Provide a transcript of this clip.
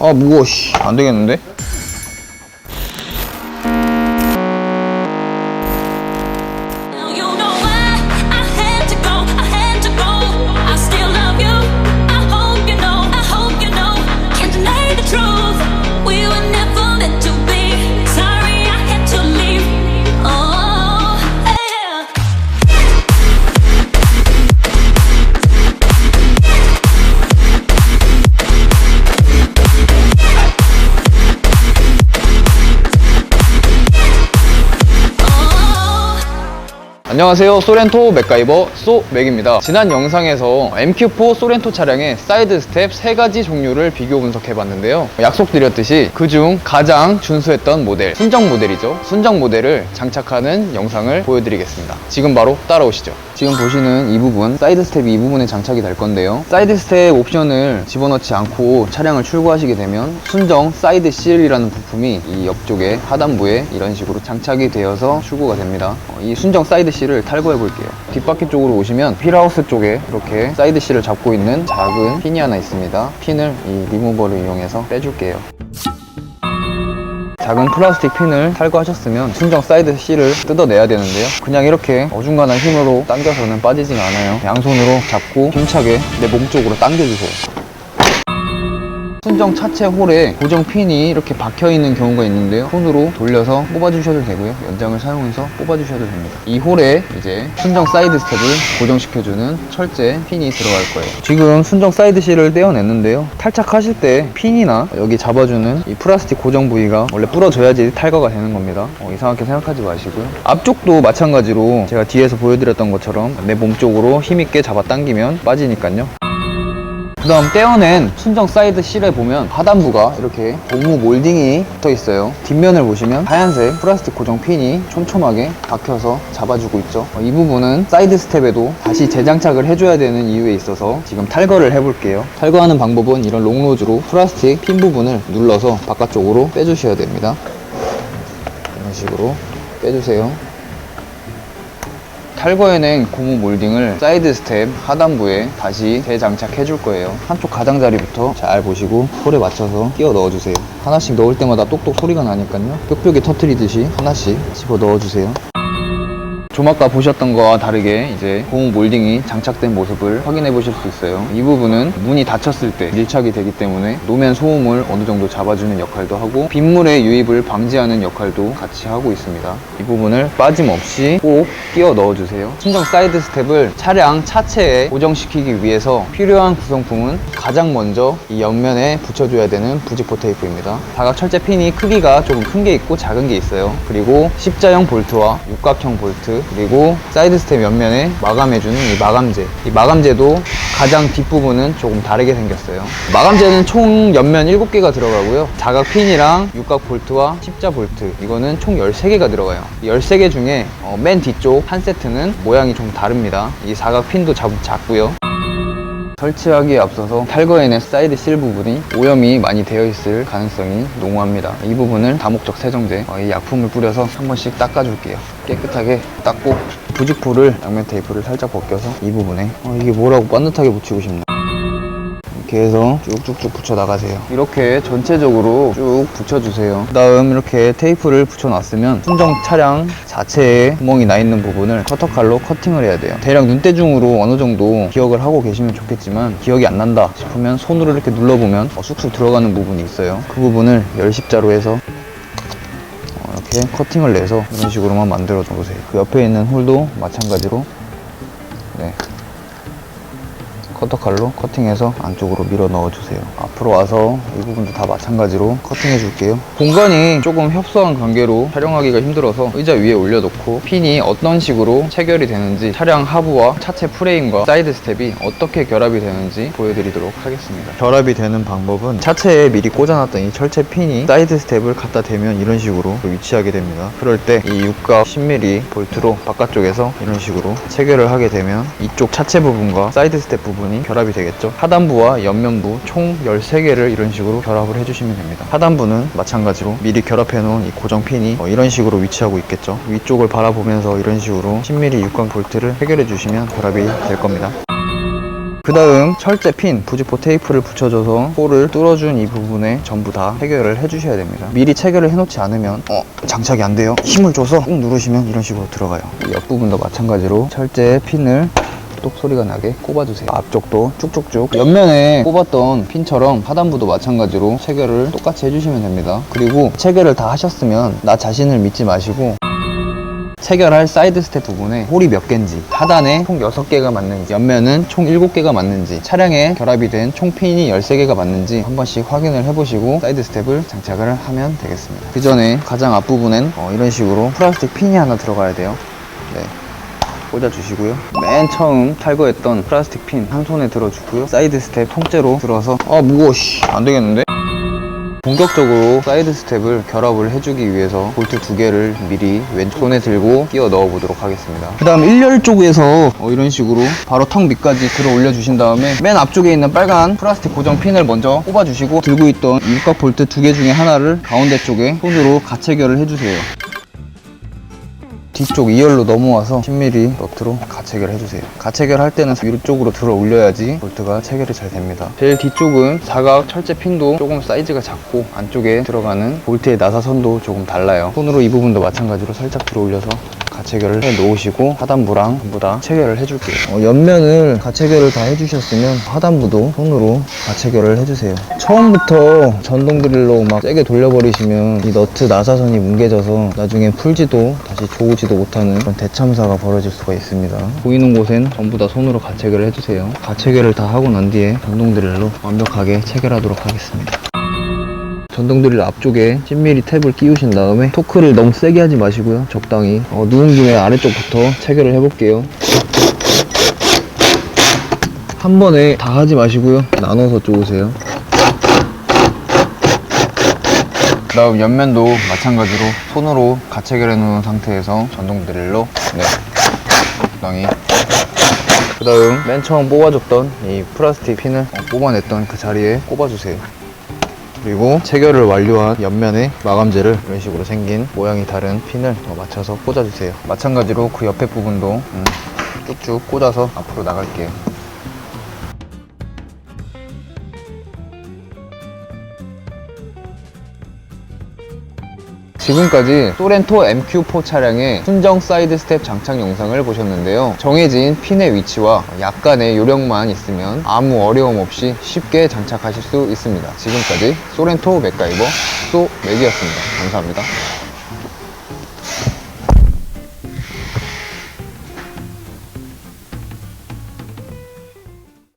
아 무거워 씨. 안 되겠는데? 안녕하세요. 소렌토 맥가이버 소맥입니다. 지난 영상에서 MQ4 소렌토 차량의 사이드 스텝 세가지 종류를 비교 분석해 봤는데요. 약속드렸듯이 그중 가장 준수했던 모델 순정 모델이죠. 순정 모델을 장착하는 영상을 보여드리겠습니다. 지금 바로 따라오시죠 지금 보시는 이 부분 사이드 스텝이 이 부분에 장착이 될 건데요. 사이드 스텝 옵션을 집어넣지 않고 차량을 출고하시게 되면 순정 사이드 실이라는 부품이 이 옆쪽에 하단부에 이런 식으로 장착이 되어서 출고가 됩니다. 어, 이 순정 사이드 실을 탈거해 볼게요. 뒷바퀴 쪽으로 오시면 휠하우스 쪽에 이렇게 사이드 실을 잡고 있는 작은 핀이 하나 있습니다. 핀을 이 리무버를 이용해서 빼줄게요 작은 플라스틱 핀을 탈거하셨으면 순정 사이드 실을 뜯어내야 되는데요. 그냥 이렇게 어중간한 힘으로 당겨서는 빠지지가 않아요. 양손으로 잡고 힘차게 내 몸 쪽으로 당겨주세요 순정 차체 홀에 고정 핀이 이렇게 박혀 있는 경우가 있는데요. 손으로 돌려서 뽑아주셔도 되고요. 연장을 사용해서 뽑아주셔도 됩니다. 이 홀에 이제 순정 사이드 스텝을 고정시켜주는 철제 핀이 들어갈 거예요. 지금 순정 사이드 실을 떼어냈는데요. 탈착하실 때 핀이나 여기 잡아주는 이 플라스틱 고정 부위가 원래 부러져야지 탈거가 되는 겁니다. 어, 이상하게 생각하지 마시고요. 앞쪽도 마찬가지로 제가 뒤에서 보여드렸던 것처럼 내 몸 쪽으로 힘있게 잡아 당기면 빠지니까요 그 다음 떼어낸 순정 사이드 실에 보면 하단부가 이렇게 고무 몰딩이 붙어 있어요. 뒷면을 보시면 하얀색 플라스틱 고정 핀이 촘촘하게 박혀서 잡아주고 있죠. 어, 이 부분은 사이드 스텝에도 다시 재장착을 해줘야 되는 이유에 있어서 지금 탈거를 해볼게요. 탈거하는 방법은 이런 롱로즈로 플라스틱 핀 부분을 눌러서 바깥쪽으로 빼주셔야 됩니다. 이런 식으로 빼주세요 탈거해낸 고무 몰딩을 사이드 스텝 하단부에 다시 재장착해 줄 거예요. 한쪽 가장자리부터 잘 보시고 홀에 맞춰서 끼워 넣어주세요. 하나씩 넣을 때마다 똑똑 소리가 나니까요. 뾱뾱이 터트리듯이 하나씩 집어 넣어주세요 좀 아까 보셨던 거와 다르게 이제 고무 몰딩이 장착된 모습을 확인해 보실 수 있어요. 이 부분은 문이 닫혔을 때 밀착이 되기 때문에 노면 소음을 어느 정도 잡아주는 역할도 하고 빗물의 유입을 방지하는 역할도 같이 하고 있습니다. 이 부분을 빠짐없이 꼭 끼워 넣어주세요. 순정 사이드 스텝을 차량 차체에 고정시키기 위해서 필요한 구성품은 가장 먼저 이 옆면에 붙여줘야 되는 부직포 테이프입니다. 사각 철제 핀이 크기가 조금 큰 게 있고 작은 게 있어요. 그리고 십자형 볼트와 육각형 볼트 그리고 사이드 스텝 옆면에 마감해주는 이 마감재. 이 마감재도 가장 뒷부분은 조금 다르게 생겼어요. 마감재는 총 옆면 7개가 들어가고요. 자각 핀이랑 육각 볼트와 십자 볼트. 이거는 총 13개가 들어가요. 이 13개 중에 어, 맨 뒤쪽 한 세트는 모양이 좀 다릅니다. 이 사각 핀도 작, 작고요 설치하기에 앞서서 탈거해낸 사이드 실 부분이 오염이 많이 되어 있을 가능성이 농후합니다. 이 부분을 다목적 세정제, 어, 이 약품을 뿌려서 한 번씩 닦아줄게요. 깨끗하게 닦고 부직포를 양면 테이프를 살짝 벗겨서 이 부분에 어, 이게 뭐라고 반듯하게 붙이고 싶나 이렇게 해서 쭉쭉쭉 붙여 나가세요. 이렇게 전체적으로 쭉 붙여주세요. 그 다음 이렇게 테이프를 붙여놨으면 순정 차량 자체에 구멍이 나 있는 부분을 커터칼로 커팅을 해야 돼요. 대략 눈대중으로 어느 정도 기억을 하고 계시면 좋겠지만 기억이 안 난다 싶으면 손으로 이렇게 눌러보면 어, 쑥쑥 들어가는 부분이 있어요. 그 부분을 열십자로 해서 어, 이렇게 커팅을 내서 이런 식으로만 만들어 주세요. 그 옆에 있는 홀도 마찬가지로 네. 커터칼로 커팅해서 안쪽으로 밀어 넣어주세요. 앞으로 와서 이 부분도 다 마찬가지로 커팅해 줄게요. 공간이 조금 협소한 관계로 촬영하기가 힘들어서 의자 위에 올려놓고 핀이 어떤 식으로 체결이 되는지 차량 하부와 차체 프레임과 사이드 스텝이 어떻게 결합이 되는지 보여드리도록 하겠습니다. 결합이 되는 방법은 차체에 미리 꽂아놨던 이 철제 핀이 사이드 스텝을 갖다 대면 이런 식으로 위치하게 됩니다. 그럴 때 이 육각 10mm 볼트로 바깥쪽에서 이런 식으로 체결을 하게 되면 이쪽 차체 부분과 사이드 스텝 부분 이 결합이 되겠죠. 하단부와 옆면부 총 13개를 이런 식으로 결합을 해주시면 됩니다. 하단부는 마찬가지로 미리 결합해 놓은 이 고정 핀이 어, 이런 식으로 위치하고 있겠죠. 위쪽을 바라보면서 이런 식으로 10mm 육각 볼트를 해결해 주시면 결합이 될 겁니다. 그 다음 철제 핀 부직포 테이프를 붙여줘서 홀을 뚫어준 이 부분에 전부 다 체결을 해주셔야 됩니다 미리 체결을 해놓지 않으면 어 장착이 안 돼요 힘을 줘서 꾹 누르시면 이런 식으로 들어가요 이 옆부분도 마찬가지로 철제 핀을 똑 소리가 나게 꼽아주세요. 앞쪽도 쭉쭉쭉. 옆면에 꼽았던 핀처럼 하단부도 마찬가지로 체결을 똑같이 해주시면 됩니다. 그리고 체결을 다 하셨으면 나 자신을 믿지 마시고 체결할 사이드 스텝 부분에 홀이 몇 개인지 하단에 총 6개가 맞는지 옆면은 총 7개가 맞는지 차량에 결합이 된 총 핀이 13개가 맞는지 한 번씩 확인을 해보시고 사이드 스텝을 장착을 하면 되겠습니다. 그 전에 가장 앞부분엔 어, 이런 식으로 플라스틱 핀이 하나 들어가야 돼요. 네. 꽂아주시고요 맨 처음 탈거했던 플라스틱 핀 한 손에 들어주고요 사이드 스텝 통째로 들어서 아 무거워 씨 안되겠는데? 본격적으로 사이드 스텝을 결합을 해주기 위해서 볼트 두 개를 미리 왼손에 들고 끼워 넣어 보도록 하겠습니다. 그 다음 1열 쪽에서 어, 이런 식으로 바로 턱 밑까지 들어 올려 주신 다음에 맨 앞쪽에 있는 빨간 플라스틱 고정 핀을 먼저 꼽아 주시고 들고 있던 육각 볼트 두 개 중에 하나를 가운데 쪽에 손으로 가체결을 해주세요. 뒤쪽 2열로 넘어와서 10mm 너트로 가체결 해주세요. 가체결 할 때는 위로 쪽으로 들어 올려야지 볼트가 체결이 잘 됩니다. 제일 뒤쪽은 사각 철제 핀도 조금 사이즈가 작고 안쪽에 들어가는 볼트의 나사선도 조금 달라요. 손으로 이 부분도 마찬가지로 살짝 들어 올려서 가체결을 해 놓으시고 하단부랑 전부 다 체결을 해줄게요. 어, 옆면을 가체결을 다 해주셨으면 하단부도 손으로 가체결을 해주세요. 처음부터 전동 드릴로 막 세게 돌려버리시면 이 너트 나사선이 뭉개져서 나중에 풀지도 다시 조우지도 못하는 그런 대참사가 벌어질 수가 있습니다. 보이는 곳엔 전부 다 손으로 가체결을 해주세요. 가체결을 다 하고 난 뒤에 전동 드릴로 완벽하게 체결하도록 하겠습니다. 전동 드릴 앞쪽에 10mm 탭을 끼우신 다음에 토크를 너무 세게 하지 마시고요. 적당히 어, 누운 김에 아래쪽부터 체결을 해볼게요. 한 번에 다 하지 마시고요. 나눠서 쪼으세요. 그 다음 옆면도 마찬가지로 손으로 가체결해 놓은 상태에서 전동 드릴로 네, 적당히 그 다음 맨 처음 뽑아줬던 이 플라스틱 핀을 어, 뽑아냈던 그 자리에 꼽아주세요. 그리고 체결을 완료한 옆면에 마감재를 이런 식으로 생긴 모양이 다른 핀을 더 맞춰서 꽂아주세요. 마찬가지로 그 옆에 부분도 음, 쭉쭉 꽂아서 앞으로 나갈게요. 지금까지 소렌토 MQ4 차량의 순정 사이드 스텝 장착 영상을 보셨는데요. 정해진 핀의 위치와 약간의 요령만 있으면 아무 어려움 없이 쉽게 장착하실 수 있습니다. 지금까지 소렌토 맥가이버 소맥이었습니다. 감사합니다.